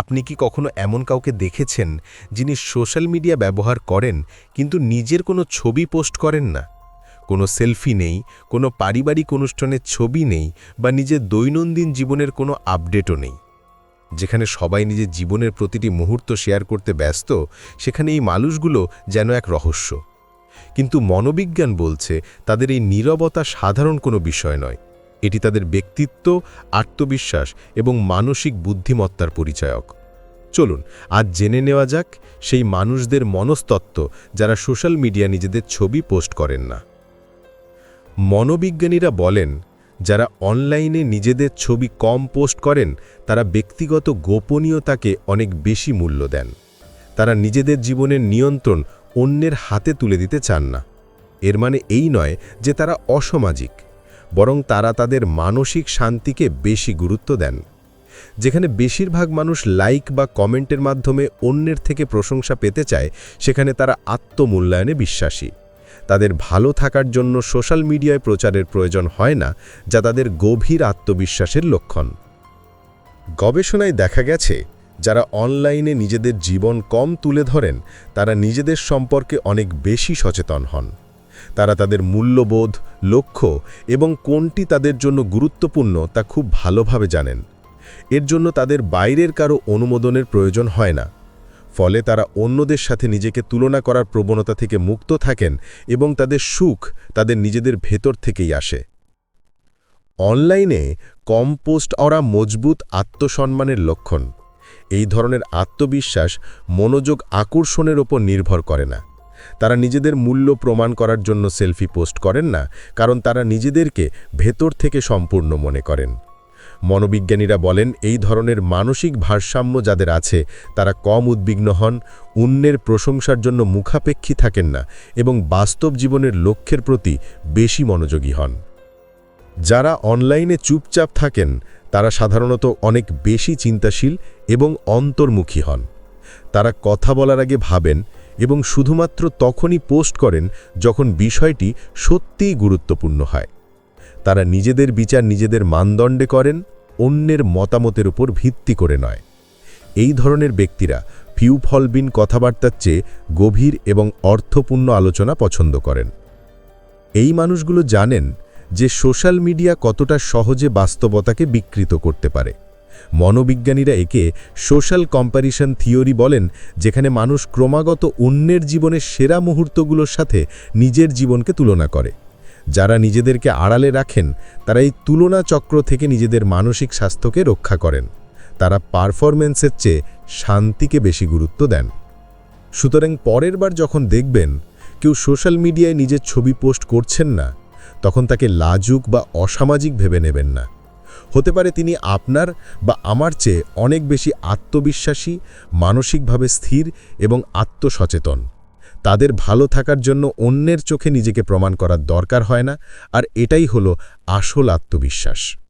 আপনি কি কখনো এমন কাউকে দেখেছেন যিনি সোশ্যাল মিডিয়া ব্যবহার করেন, কিন্তু নিজের কোনো ছবি পোস্ট করেন না? কোনো সেলফি নেই, কোনো পারিবারিক অনুষ্ঠানের ছবি নেই, বা নিজের দৈনন্দিন জীবনের কোনো আপডেটও নেই। যেখানে সবাই নিজের জীবনের প্রতিটি মুহূর্ত শেয়ার করতে ব্যস্ত, সেখানে এই মানুষগুলো যেন এক রহস্য। কিন্তু মনোবিজ্ঞান বলছে, তাদের এই নীরবতা সাধারণ কোনো বিষয় নয়। এটি তাদের ব্যক্তিত্ব, আত্মবিশ্বাস এবং মানসিক বুদ্ধিমত্তার পরিচায়ক। চলুন, আজ জেনে নেওয়া যাক সেই মানুষদের মনস্তত্ত্ব যারা সোশ্যাল মিডিয়া নিজেদের ছবি পোস্ট করেন না। মনোবিজ্ঞানীরা বলেন, যারা অনলাইনে নিজেদের ছবি কম পোস্ট করেন, তারা ব্যক্তিগত গোপনীয়তাকে অনেক বেশি মূল্য দেন। তারা নিজেদের জীবনের নিয়ন্ত্রণ অন্যের হাতে তুলে দিতে চান না। এর মানে এই নয় যে তারা অসামাজিক। বরং তারা তাদের মানসিক শান্তিকে বেশি গুরুত্ব দেন। যেখানে বেশিরভাগ মানুষ লাইক বা কমেন্টের মাধ্যমে অন্যের থেকে প্রশংসা পেতে চায়, সেখানে তারা আত্মমূল্যায়নে বিশ্বাসী। তাদের ভালো থাকার জন্য সোশ্যাল মিডিয়ায় প্রচারের প্রয়োজন হয় না, যা তাদের গভীর আত্মবিশ্বাসের লক্ষণ। গবেষণায় দেখা গেছে, যারা অনলাইনে নিজেদের জীবন কম তুলে ধরেন, তারা নিজেদের সম্পর্কে অনেক বেশি সচেতন হন। তারা তাদের মূল্যবোধ, লক্ষ্য এবং কোনটি তাদের জন্য গুরুত্বপূর্ণ তা খুব ভালোভাবে জানেন। এর জন্য তাদের বাইরের কারও অনুমোদনের প্রয়োজন হয় না। ফলে তারা অন্যদের সাথে নিজেকে তুলনা করার প্রবণতা থেকে মুক্ত থাকেন এবং তাদের সুখ তাদের নিজেদের ভেতর থেকেই আসে। অনলাইনে কম পোস্ট অরা মজবুত আত্মসম্মানের লক্ষণ। এই ধরনের আত্মবিশ্বাস মনোযোগ আকর্ষণের ওপর নির্ভর করে না। তারা নিজেদের মূল্য প্রমাণ করার জন্য সেলফি পোস্ট করেন না, কারণ তারা নিজেদেরকে ভেতর থেকে সম্পূর্ণ মনে করেন। মনোবিজ্ঞানীরা বলেন, এই ধরনের মানসিক ভারসাম্য যাদের আছে, তারা কম উদ্বিগ্ন হন, অন্যের প্রশংসার জন্য মুখাপেক্ষী থাকেন না এবং বাস্তব জীবনের লক্ষ্যের প্রতি বেশি মনোযোগী হন। যারা অনলাইনে চুপচাপ থাকেন, তারা সাধারণত অনেক বেশি চিন্তাশীল এবং অন্তর্মুখী হন। তারা কথা বলার আগে ভাবেন এবং শুধুমাত্র তখনই পোস্ট করেন যখন বিষয়টি সত্যিই গুরুত্বপূর্ণ হয়। তারা নিজেদের বিচার নিজেদের মানদণ্ডে করেন, অন্যের মতামতের উপর ভিত্তি করে নয়। এই ধরনের ব্যক্তিরা ফিউফলবিন কথাবার্তার চেয়ে গভীর এবং অর্থপূর্ণ আলোচনা পছন্দ করেন। এই মানুষগুলো জানেন যে সোশ্যাল মিডিয়া কতটা সহজে বাস্তবতাকে বিকৃত করতে পারে। মনোবিজ্ঞানীরা একে সোশ্যাল কম্প্যারিশন থিওরি বলেন, যেখানে মানুষ ক্রমাগত অন্যের জীবনের সেরা মুহূর্তগুলোর সাথে নিজের জীবনকে তুলনা করে। যারা নিজেদেরকে আড়ালে রাখেন, তারা এই তুলনা চক্র থেকে নিজেদের মানসিক স্বাস্থ্যকে রক্ষা করেন। তারা পারফরমেন্সের চেয়ে শান্তিকে বেশি গুরুত্ব দেন। সুতরাং পরের বার যখন দেখবেন কেউ সোশ্যাল মিডিয়ায় নিজের ছবি পোস্ট করছেন না, তখন তাকে লাজুক বা অসামাজিক ভেবে নেবেন না। হতে পারে তিনি আপনার বা আমার চেয়ে অনেক বেশি আত্মবিশ্বাসী, মানসিকভাবে স্থির এবং আত্মসচেতন। তাদের ভালো থাকার জন্য অন্যের চোখে নিজেকে প্রমাণ করার দরকার হয় না, আর এটাই হলো আসল আত্মবিশ্বাস।